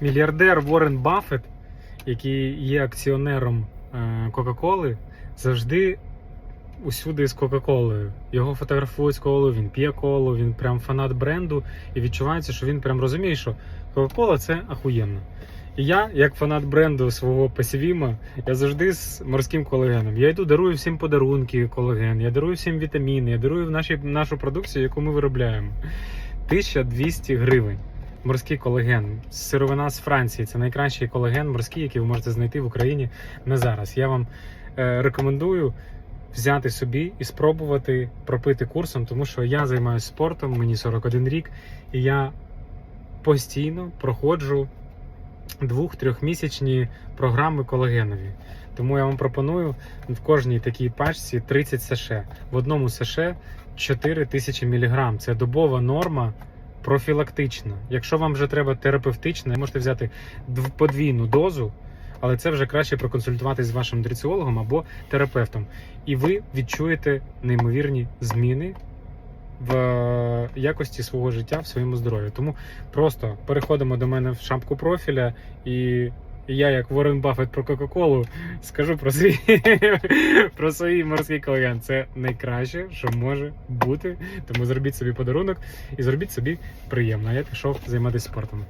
Мільярдер Уоррен Баффет, який є акціонером е, Кока-Коли, завжди усюди з Кока-Колою. Його фотографують з колою, він п'є колу, він прям фанат бренду, і відчувається, що він прям розуміє, що Кока-Кола це ахуєнно. І я, як фанат бренду свого пасівіма, я завжди з морським колагеном. Я йду, дарую всім подарунки колаген, я дарую всім вітаміни, я дарую наші, нашу продукцію, яку ми виробляємо. 1200 гривень. Морський колаген. Сировина з Франції. Це найкращий колаген морський, який ви можете знайти в Україні на зараз. Я вам е, рекомендую взяти собі і спробувати пропити курсом, тому що я займаюся спортом, мені 41 рік, і я постійно проходжу двох-трьохмісячні програми колагенові. Тому я вам пропоную в кожній такій пачці 30 саше. В одному саше 4 тисячі міліграм. Це добова норма профілактична. Якщо вам вже треба терапевтична, можете взяти дв- подвійну дозу, але це вже краще проконсультуватись з вашим нутриціологом або терапевтом. І ви відчуєте неймовірні зміни в е, якості свого життя, в своєму здоров'ю, Тому просто переходимо до мене в шапку профіля, і я, як Ворен Баффет про Кока-Колу, скажу про свій про свій морський кальян. Це найкраще, що може бути. Тому зробіть собі подарунок і зробіть собі приємно. А я пішов займатися спортом.